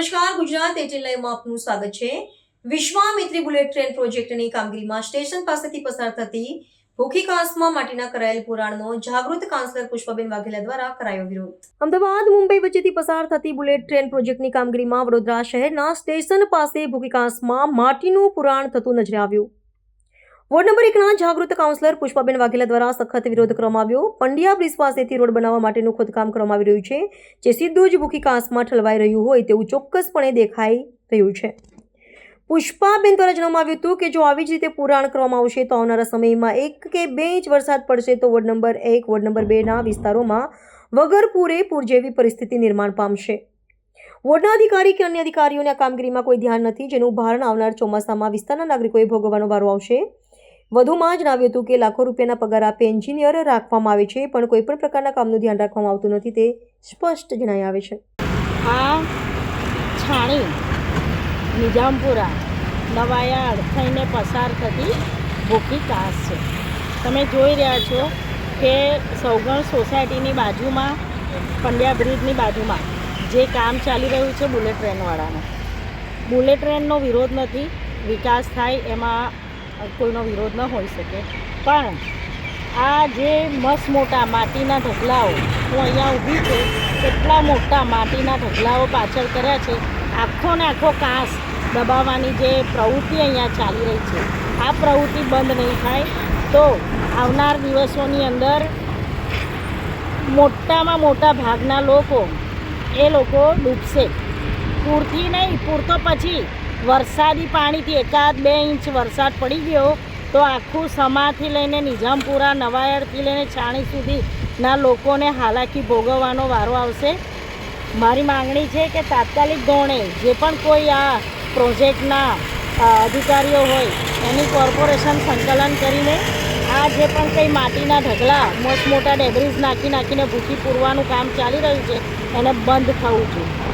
નમસ્કાર, ગુજરાત એટીન આપનું સ્વાગત છે. વિશ્વામિત્રી બુલેટ ટ્રેન પ્રોજેક્ટની કામગીરીમાં સ્ટેશન પાસેથી પસાર થતી ભૂખી કાંસમાં માટીના કરાયેલ પુરાણનો જાગૃત કાઉન્સલર પુષ્પાબેન વાઘેલા દ્વારા કરાયો વિરોધ. અમદાવાદ, મુંબઈ વચ્ચેથી પસાર થતી બુલેટ ટ્રેન પ્રોજેક્ટની કામગીરીમાં વડોદરા શહેરના સ્ટેશન પાસે ભૂખી કાંસમાં માટીનું પુરાણ થતું નજરે આવ્યું. વોર્ડ નંબર એકના જાગૃત કાઉન્સિલર પુષ્પાબેન વાઘેલા દ્વારા સખત વિરોધ કરવામાં આવ્યો. પંડ્યા બ્રિજ પાસેથી રોડ બનાવવા માટેનું ખોદકામ કરવામાં આવી રહ્યું છે, જે સીધું જ ભૂખી કાંસમાં ઠલવાઈ રહ્યું હોય તેવું ચોક્કસપણે દેખાઈ રહ્યું છે. પુષ્પાબેન દ્વારા જણાવવામાં આવ્યું હતું કે જો આવી જ રીતે પુરાણ કરવામાં આવશે તો આવનારા સમયમાં એક કે બે ઇંચ વરસાદ પડશે તો વોર્ડ નંબર એક, વોર્ડ નંબર બેના વિસ્તારોમાં વગર પૂરે પૂર જેવી પરિસ્થિતિ નિર્માણ પામશે. વોર્ડના અધિકારી કે અન્ય અધિકારીઓને આ કામગીરીમાં કોઈ ધ્યાન નથી, જેનું ભારણ આવનાર ચોમાસામાં વિસ્તારના નાગરિકોએ ભોગવવાનો વારો આવશે. વધુમાં જણાવ્યું હતું કે લાખો રૂપિયાના પગાર આપે એન્જિનિયર રાખવામાં આવે છે, પણ કોઈપણ પ્રકારના કામનું ધ્યાન રાખવામાં આવતું નથી, તે સ્પષ્ટ જણાઈ આવે છે. આ છાણી નિજામપુરા નવાયા થઈને પસાર થતી ભૂખી કાસ છે. તમે જોઈ રહ્યા છો કે સૌગણ સોસાયટીની બાજુમાં, પંડ્યા બ્રિજની બાજુમાં જે કામ ચાલી રહ્યું છે બુલેટ ટ્રેનવાળાનું. બુલેટ ટ્રેનનો વિરોધ નથી, વિકાસ થાય એમાં કોઈનો વિરોધ ન હોઈ શકે. પણ આ જે મસ્ત મોટા માટીના ઢગલાઓ, હું અહીંયા ઊભી છું, કેટલા મોટા માટીના ઢગલાઓ પાછળ કર્યા છે આખો ને આખો કાંસ દબાવવાની જે પ્રવૃત્તિ અહીંયા ચાલી રહી છે. આ પ્રવૃત્તિ બંધ નહીં થાય તો આવનાર દિવસોની અંદર મોટામાં મોટા ભાગના લોકો એ લોકો ડૂબશે. પૂરથી નહીં, પૂરતો પછી વરસાદી પાણીથી એકાદ બે ઇંચ વરસાદ પડી ગયો તો આખું સમાથી લઈને નિઝામપુરા નવાયરથી લઈને છાણી સુધીના લોકોને હાલાકી ભોગવવાનો વારો આવશે. મારી માંગણી છે કે તાત્કાલિક ધોરણે જે પણ કોઈ આ પ્રોજેક્ટના અધિકારીઓ હોય, એની કોર્પોરેશન સંકલન કરીને આ જે પણ કંઈ માટીના ઢગલા મોટ મોટા ડેબ્રીઝ નાખી નાખીને ભૂખી પૂરવાનું કામ ચાલી રહ્યું છે, એને બંધ થવું જોઈએ.